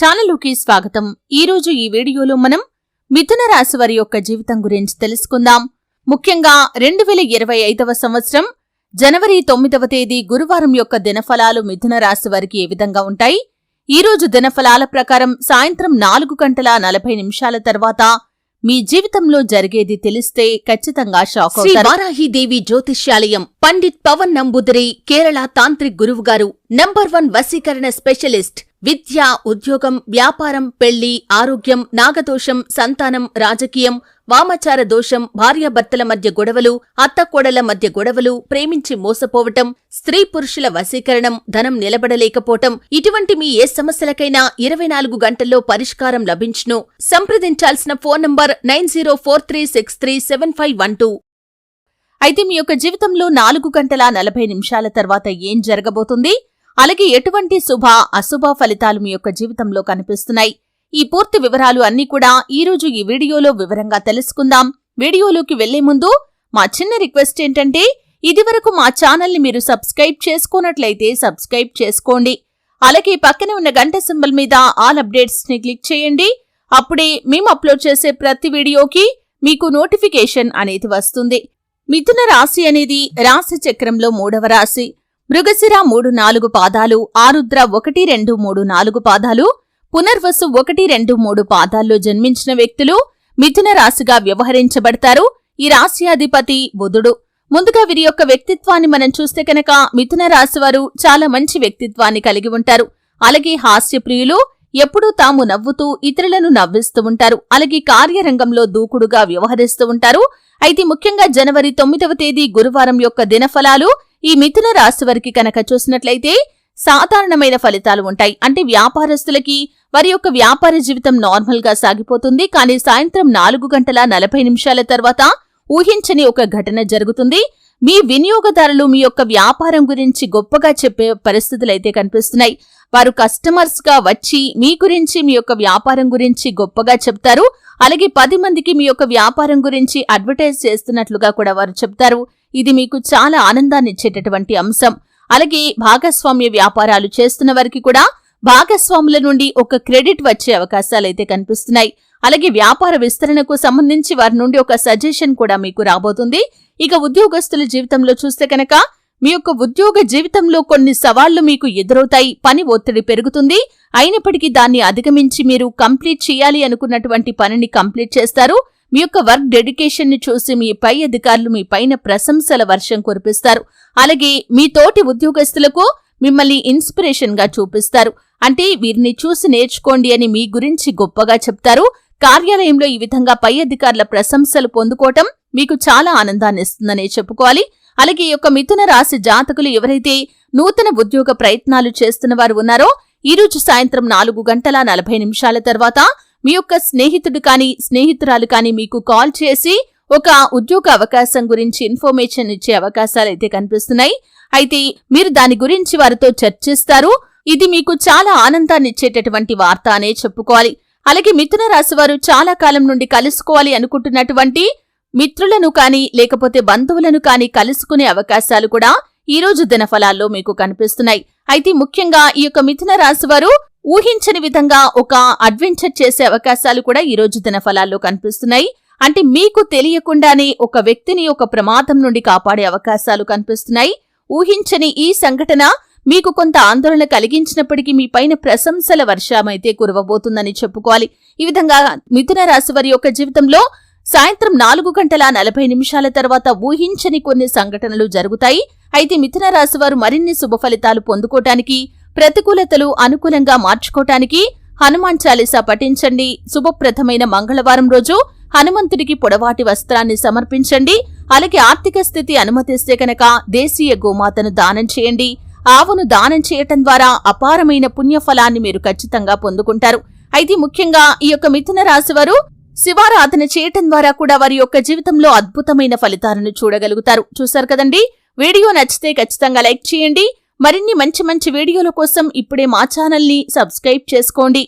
ఛానలుకి స్వాగతం. ఈ రోజు ఈ వీడియోలో మనం మిథున రాశి వారి యొక్క జీవితం గురించి తెలుసుకుందాం. ముఖ్యంగా రెండు వేల ఇరవై ఐదవ సంవత్సరం జనవరి తొమ్మిదవ తేదీ గురువారం యొక్క దినఫలాలు మిథున రాశి వారికి ఏ విధంగా ఉంటాయి? ఈ రోజు దినఫలాల ప్రకారం సాయంత్రం నాలుగు గంటల నలభై నిమిషాల తర్వాత మీ జీవితంలో జరిగేది తెలిస్తే ఖచ్చితంగా షాక్ వారాహిదేవి జ్యోతిష్యాలయం పండిత్ పవన్ నంబుదిరి కేరళ తాంత్రిక్ గురువు గారు నంబర్ వన్ వశీకరణ స్పెషలిస్ట్ విద్య ఉద్యోగం వ్యాపారం పెళ్ళి ఆరోగ్యం నాగదోషం సంతానం రాజకీయం వామాచార దోషం భార్యాభర్తల మధ్య గొడవలు అత్తకోడల మధ్య గొడవలు ప్రేమించి మోసపోవటం స్త్రీ పురుషుల వశీకరణం ధనం నిలబడలేకపోవటం ఇటువంటి మీ ఏ సమస్యలకైనా ఇరవై నాలుగు గంటల్లో పరిష్కారం లభించును. సంప్రదించాల్సిన phone number nine zero four three six three seven five one two. అయితే మీ యొక్క జీవితంలో నాలుగు గంటల నలభై నిమిషాల తర్వాత ఏం జరగబోతుంది? అలాగే ఎటువంటి శుభ అశుభ ఫలితాలు మీ యొక్క జీవితంలో కనిపిస్తున్నాయి? ఈ పూర్తి వివరాలు అన్నీ కూడా ఈరోజు ఈ వీడియోలో వివరంగా తెలుసుకుందాం. వీడియోలోకి వెళ్ళే ముందు మా చిన్న రిక్వెస్ట్ ఏంటంటే ఇదివరకు మా ఛానల్ని మీరు సబ్స్క్రైబ్ చేసుకున్నట్లయితే సబ్స్క్రైబ్ చేసుకోండి. అలాగే పక్కనే ఉన్న గంట సింబల్ మీద ఆల్ అప్డేట్స్ని క్లిక్ చేయండి. అప్పుడే మేము అప్లోడ్ చేసే ప్రతి వీడియోకి మీకు నోటిఫికేషన్ అనేది వస్తుంది. మిథున రాశి అనేది రాశి చక్రంలో మూడవ రాశి. మృగశిర మూడు నాలుగు పాదాలు ఆరుద్ర ఒకటి రెండు మూడు నాలుగు పాదాలు పునర్వసు ఒకటి రెండు మూడు పాదాల్లో జన్మించిన వ్యక్తులు మిథున రాశిగా వ్యవహరించబడతారు. ఈ రాశి అధిపతి బుధుడు. ముందుగా వీరి యొక్క వ్యక్తిత్వాన్ని మనం చూస్తే కనుక మిథున రాశి వారు చాలా మంచి వ్యక్తిత్వాన్ని కలిగి ఉంటారు. అలాగే హాస్యప్రియులు ఎప్పుడూ తాము నవ్వుతూ ఇతరులను నవ్విస్తూ ఉంటారు. అలాగే కార్యరంగంలో దూకుడుగా వ్యవహరిస్తూ ఉంటారు. అయితే ముఖ్యంగా జనవరి తొమ్మిదవ తేదీ గురువారం యొక్క దినఫలాలు ఈ మిథున రాశి వారికి కనుక చూసినట్లయితే సాధారణమైన ఫలితాలు ఉంటాయి. అంటే వ్యాపారస్తులకి వారి యొక్క వ్యాపార జీవితం నార్మల్గా సాగిపోతుంది. కానీ సాయంత్రం నాలుగు గంటల నలభై నిమిషాల తర్వాత ఊహించని ఒక ఘటన జరుగుతుంది. మీ వినియోగదారులు మీ యొక్క వ్యాపారం గురించి గొప్పగా చెప్పే పరిస్థితులు అయితే కనిపిస్తున్నాయి. వారు కస్టమర్స్గా వచ్చి మీ గురించి మీ యొక్క వ్యాపారం గురించి గొప్పగా చెప్తారు. అలాగే పది మందికి మీ యొక్క వ్యాపారం గురించి అడ్వర్టైజ్ చేస్తున్నట్లుగా కూడా వారు చెప్తారు. ఇది మీకు చాలా ఆనందాన్ని ఇచ్చేటటువంటి అంశం. అలాగే భాగస్వామ్య వ్యాపారాలు చేస్తున్న వారికి కూడా భాగస్వాముల నుండి ఒక క్రెడిట్ వచ్చే అవకాశాలైతే కనిపిస్తున్నాయి. అలాగే వ్యాపార విస్తరణకు సంబంధించి వారి నుండి ఒక సజెషన్ కూడా మీకు రాబోతుంది. ఇక ఉద్యోగస్తుల జీవితంలో చూస్తే కనుక మీ యొక్క ఉద్యోగ జీవితంలో కొన్ని సవాళ్ళు మీకు ఎదురవుతాయి. పని ఒత్తిడి పెరుగుతుంది. అయినప్పటికీ దాన్ని అధిగమించి మీరు కంప్లీట్ చేయాలి అనుకున్నటువంటి పనిని కంప్లీట్ చేస్తారు. మీ యొక్క వర్క్ డెడికేషన్ని చూసి మీ పై అధికారులు మీ పైన ప్రశంసల వర్షం కురిపిస్తారు. అలాగే మీ తోటి ఉద్యోగస్తులకు మిమ్మల్ని ఇన్స్పిరేషన్గా చూపిస్తారు. అంటే వీరిని చూసి నేర్చుకోండి అని మీ గురించి గొప్పగా చెప్తారు. కార్యాలయంలో ఈ విధంగా పై అధికారుల ప్రశంసలు పొందుకోవటం మీకు చాలా ఆనందాన్ని ఇస్తుందనే చెప్పుకోవాలి. అలాగే ఈ యొక్క మిథున రాశి జాతకులు ఎవరైతే నూతన ఉద్యోగ ప్రయత్నాలు చేస్తున్న వారు ఉన్నారో ఈ రోజు సాయంత్రం నాలుగు గంటల నలభై నిమిషాల తర్వాత మీ యొక్క స్నేహితుడు కానీ స్నేహితురాలు కానీ మీకు కాల్ చేసి ఒక ఉద్యోగ అవకాశం గురించి ఇన్ఫర్మేషన్ ఇచ్చే అవకాశాలు అయితే కనిపిస్తున్నాయి. అయితే మీరు దాని గురించి వారితో చర్చిస్తారు. ఇది మీకు చాలా ఆనందాన్నిచ్చేటటువంటి వార్త అనే చెప్పుకోవాలి. అలాగే మిథున రాశి వారు చాలా కాలం నుండి కలుసుకోవాలి అనుకుంటున్నటువంటి మిత్రులను కానీ లేకపోతే బంధువులను కానీ కలుసుకునే అవకాశాలు కూడా ఈ రోజు దినఫలాల్లో మీకు కనిపిస్తున్నాయి. అయితే ముఖ్యంగా ఈ యొక్క మిథున రాశి వారు ఊహించని విధంగా ఒక అడ్వెంచర్ చేసే అవకాశాలు కూడా ఈ రోజు దినఫలాల్లో కనిపిస్తున్నాయి. అంటే మీకు తెలియకుండానే ఒక వ్యక్తిని ఒక ప్రమాదం నుండి కాపాడే అవకాశాలు కనిపిస్తున్నాయి. ఊహించని ఈ సంఘటన మీకు కొంత ఆందోళన కలిగించినప్పటికీ మీ పైన ప్రశంసల వర్షమైతే కురవబోతుందని చెప్పుకోవాలి. ఈ విధంగా మిథున రాశి వారి యొక్క జీవితంలో సాయంత్రం నాలుగు గంటల నలభై నిమిషాల తర్వాత ఊహించని కొన్ని సంఘటనలు జరుగుతాయి. అయితే మిథున రాశి వారు మరిన్ని శుభ ఫలితాలు పొందుకోటానికి ప్రతికూలతలు అనుకూలంగా మార్చుకోటానికి హనుమాన్ చాలీసా పఠించండి. శుభప్రదమైన మంగళవారం రోజు హనుమంతుడికి పొడవాటి వస్త్రాన్ని సమర్పించండి. అలాగే ఆర్థిక స్థితి అనుమతిస్తే కనుక దేశీయ గోమాతను దానం చేయండి. ఆవును దానం చేయటం ద్వారా అపారమైన పుణ్యఫలాన్ని మీరు ఖచ్చితంగా పొందుకుంటారు. అయితే ముఖ్యంగా ఈ యొక్క మిథున రాశి వారు శివారాధన చేయటం ద్వారా కూడా వారి యొక్క జీవితంలో అద్భుతమైన ఫలితాలను చూడగలుగుతారు. చూశారు కదండి? వీడియో నచ్చితే ఖచ్చితంగా లైక్ చేయండి. మరిన్ని మంచి మంచి వీడియోల కోసం ఇప్పుడే మా ఛానల్ని సబ్స్క్రైబ్ చేసుకోండి.